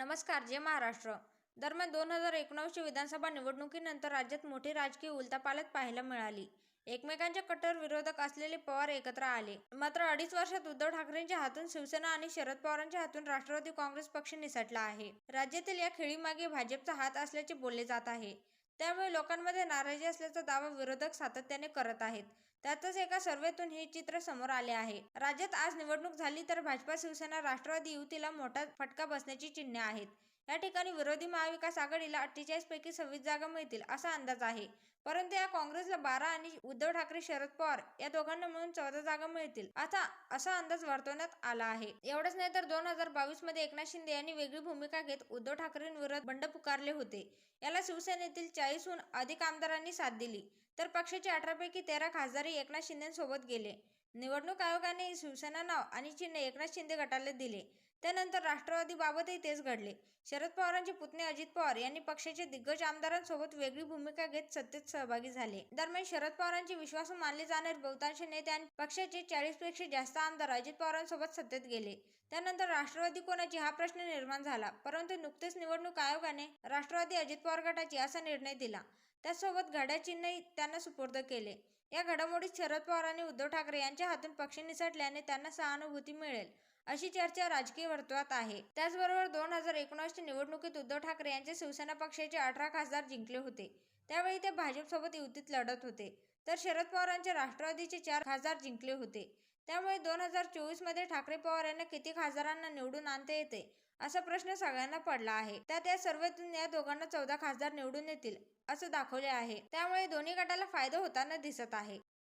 नमस्कार जय महाराष्ट्र. दरम्यान दोन हजार एकोणावीसच्या विधानसभा निवडणुकीनंतर राज्यात मोठी राजकीय उलतापालत पाहायला मिळाली. एकमेकांचे कट्टर विरोधक असलेले पवार एकत्र आले. मात्र अडीच वर्षात उद्धव ठाकरेंच्या हातून शिवसेना आणि शरद पवारांच्या हातून राष्ट्रवादी काँग्रेस पक्ष निसटला आहे. राज्यातील या खेळीमागे भाजपचा हात असल्याचे बोलले जात आहे. त्यामुळे लोकांमध्ये नाराजी असल्याचा दावा विरोधक सातत्याने करत आहेत. त्यातच एका सर्वेतून हे चित्र समोर आले आहे. राज्यात आज निवडणूक झाली तर भाजपा शिवसेना राष्ट्रवादी युतीला मोठा फटका बसण्याची चिन्हे आहेत. या ठिकाणी विरोधी महाविकास आघाडीला अठ्ठेचाळीस पैकी सव्वीस जागा मिळतील असा अंदाज आहे. परंतु या काँग्रेसला बारा आणि उद्धव ठाकरे शरद पवार या दोघांना मिळून चौदा जागा मिळतील आता असा अंदाज वर्तवण्यात आला आहे. एवढंच नाही तर दोन हजार बावीसमध्ये एकनाथ शिंदे यांनी वेगळी भूमिका घेत उद्धव ठाकरेंविरोधात बंड पुकारले होते. याला शिवसेनेतील चाळीसहून अधिक आमदारांनी साथ दिली. तर पक्षाचे अठरापैकी तेरा खासदारही एकनाथ शिंदेसोबत गेले. निवडणूक आयोगाने शिवसेना नाव आणि चिन्ह एकनाथ शिंदे गटाला दिले. त्यानंतर राष्ट्रवादीबाबतही तेच घडले. शरद पवारांचे पुतणे अजित पवार यांनी पक्षाचे दिग्गज आमदारांसोबत वेगळी भूमिका घेत सत्तेत सहभागी झाले. दरम्यान शरद पवारांचे विश्वासू मानले जाणारे बहुतांश नेते आणि पक्षाचे चाळीसपेक्षा जास्त आमदार अजित पवारांसोबत सत्तेत गेले. त्यानंतर राष्ट्रवादी कोणाची हा प्रश्न निर्माण झाला परंतु नुकतेच निवडणूक आयोगाने राष्ट्रवादी अजित पवार गटाची असा निर्णय दिला. त्यासोबत घड्याळ चिन्हही त्यांना सुपूर्द केले. या घडामोडीत शरद पवार आणि उद्धव ठाकरे यांच्या हातून पक्ष निसटल्याने त्यांना सहानुभूती मिळेल अशी चर्चा राजकीय वर्तुळात आहे. त्याचबरोबर दोन हजार एकोणीसच्या निवडणुकीत उद्धव ठाकरे यांचे शिवसेना पक्षाचे अठरा खासदार जिंकले होते. त्यावेळी ते भाजपसोबत युतीत लढत होते. तर शरद पवारांचे राष्ट्रवादीचे चार खासदार जिंकले होते. त्यामुळे दोन हजार चोवीसमध्ये ठाकरे पवार यांना किती खासदारांना निवडून आणता येते असा प्रश्न सगळ्यांना पडला आहे. त्यात या सर्वेतून या दोघांना चौदा खासदार निवडून येतील असं दाखवले आहे. त्यामुळे दोन्ही गटाला फायदा होताना दिसत आहे.